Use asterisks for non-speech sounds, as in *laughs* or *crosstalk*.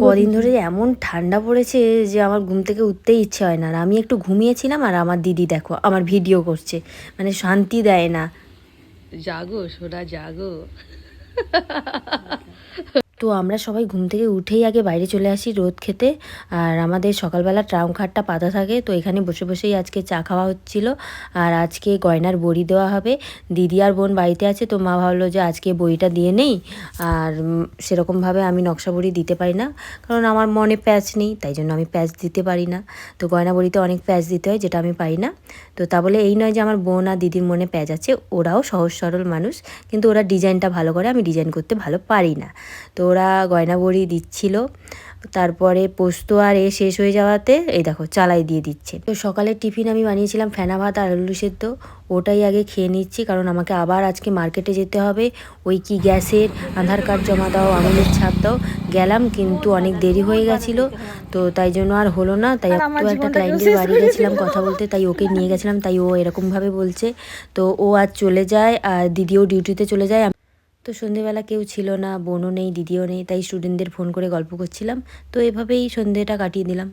কদিন ধরে এমন ঠান্ডা পড়েছে যে আমার ঘুম থেকে উঠতেই ইচ্ছে হয় না। আর আমি একটু ঘুমিয়েছিলাম আর আমার দিদি দেখো আমার ভিডিও করছে। মানে শান্তি দেয় না। জাগো সোনা জাগো। *laughs* তো আমরা সবাই ঘুম থেকে উঠেই আগে বাইরে চলে আসি রোদ খেতে। আর আমাদের সকালবেলা ট্রাম খাটটা পাতা থাকে, তো এখানে বসে বসেই আজকে চা খাওয়া হচ্ছিল। আর আজকে গয়নার বড়ি দেওয়া হবে। দিদি আর বোন বাড়িতে আছে, তো মা ভাবলো যে আজকে বড়িটা দিয়ে নেই। আর সেরকমভাবে আমি নকশা বড়ি দিতে পারি না, কারণ আমার মনে প্যাচ নেই, তাই জন্য আমি প্যাচ দিতে পারি না। তো গয়না বড়িতে অনেক প্যাচ দিতে হয়, যেটা আমি পারি না। তো তা বলে এই নয় যে আমার বোন আর দিদির মনে প্যাচ আছে, ওরাও সহজ সরল মানুষ, কিন্তু ওরা ডিজাইনটা ভালো করে, আমি ডিজাইন করতে ভালো পারি না। তো ওরা গয়না বড়ি দিচ্ছিল। তারপরে পোস্ত আর এ শেষ হয়ে যাওয়াতে এই দেখো চালাই দিয়ে দিচ্ছে। তো সকালের টিফিন আমি বানিয়েছিলাম ফেনা ভাত আর আলু সেদ্ধ। ওটাই আগে খেয়ে নিচ্ছি কারণ আমাকে আবার আজকে মার্কেটে যেতে হবে। ওই কি গ্যাসের আধার কার্ড জমা দাও আঙুলের ছাপ দাও। গেলাম কিন্তু অনেক দেরি হয়ে গেছিল। তো তাই জন্য আর হলো না। তাই একটু একটা ক্লায়েন্টের বাড়ি গেছিলাম কথা বলতে তাই ওকে নিয়ে গেছিলাম তাই ও এরকমভাবে বলছে। তো ও আজ চলে যায় আর দিদিও ডিউটিতে চলে যায়। তো সন্ধেবেলা কেউ ছিল না, বোনও নেই, দিদিও নেই, তাই স্টুডেন্টদের ফোন করে গল্প করছিলাম। তো এভাবেই সন্ধেটা কাটিয়ে দিলাম।